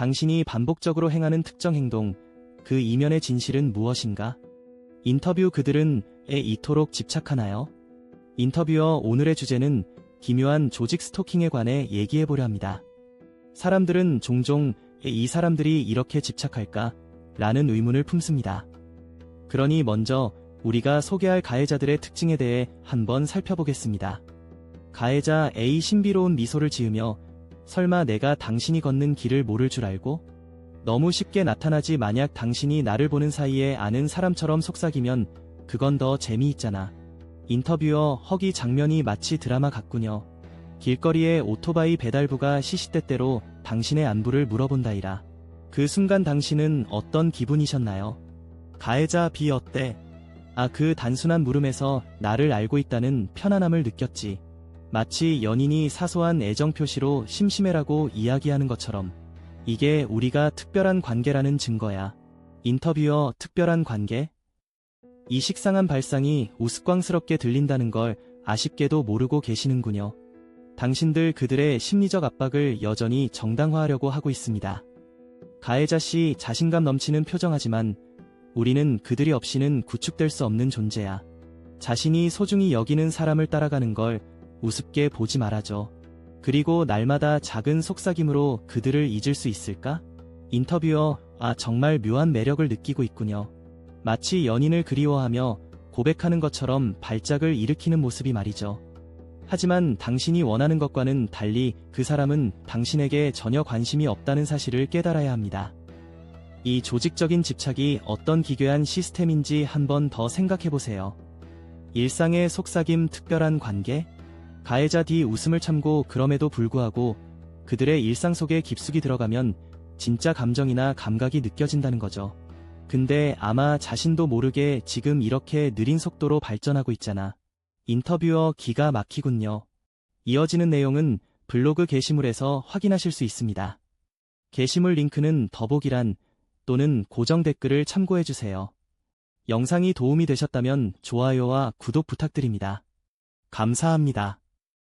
당신이 반복적으로 행하는 특정 행동, 그 이면의 진실은 무엇인가? 인터뷰 그들은 에 이토록 집착하나요? 인터뷰어 오늘의 주제는 기묘한 조직 스토킹에 관해 얘기해보려 합니다. 사람들은 종종 이 사람들이 이렇게 집착할까? 라는 의문을 품습니다. 그러니 먼저 우리가 소개할 가해자들의 특징에 대해 한번 살펴보겠습니다. 가해자 A 신비로운 미소를 지으며 설마 내가 당신이 걷는 길을 모를 줄 알고? 너무 쉽게 나타나지 만약 당신이 나를 보는 사이에 아는 사람처럼 속삭이면 그건 더 재미있잖아. 인터뷰어 허기 장면이 마치 드라마 같군요. 길거리에 오토바이 배달부가 시시때때로 당신의 안부를 물어본다이라. 그 순간 당신은 어떤 기분이셨나요? 가해자 B 어때? 아, 그 단순한 물음에서 나를 알고 있다는 편안함을 느꼈지. 마치 연인이 사소한 애정 표시로 심심해라고 이야기하는 것처럼. 이게 우리가 특별한 관계라는 증거야. 인터뷰어 특별한 관계? 이 식상한 발상이 우스꽝스럽게 들린다는 걸 아쉽게도 모르고 계시는군요. 당신들 그들의 심리적 압박을 여전히 정당화하려고 하고 있습니다. 가해자 씨 자신감 넘치는 표정하지만 우리는 그들이 없이는 구축될 수 없는 존재야. 자신이 소중히 여기는 사람을 따라가는 걸 우습게 보지 말아줘. 그리고 날마다 작은 속삭임으로 그들을 잊을 수 있을까? 인터뷰어, 아, 정말 묘한 매력을 느끼고 있군요. 마치 연인을 그리워하며 고백하는 것처럼 발작을 일으키는 모습이 말이죠. 하지만 당신이 원하는 것과는 달리 그 사람은 당신에게 전혀 관심이 없다는 사실을 깨달아야 합니다. 이 조직적인 집착이 어떤 기괴한 시스템인지 한번 더 생각해보세요. 일상의 속삭임 특별한 관계? 가해자 D 웃음을 참고 그럼에도 불구하고 그들의 일상 속에 깊숙이 들어가면 진짜 감정이나 감각이 느껴진다는 거죠. 근데 아마 자신도 모르게 지금 이렇게 느린 속도로 발전하고 있잖아. 인터뷰어 기가 막히군요. 이어지는 내용은 블로그 게시물에서 확인하실 수 있습니다. 게시물 링크는 더보기란 또는 고정 댓글을 참고해주세요. 영상이 도움이 되셨다면 좋아요와 구독 부탁드립니다. 감사합니다.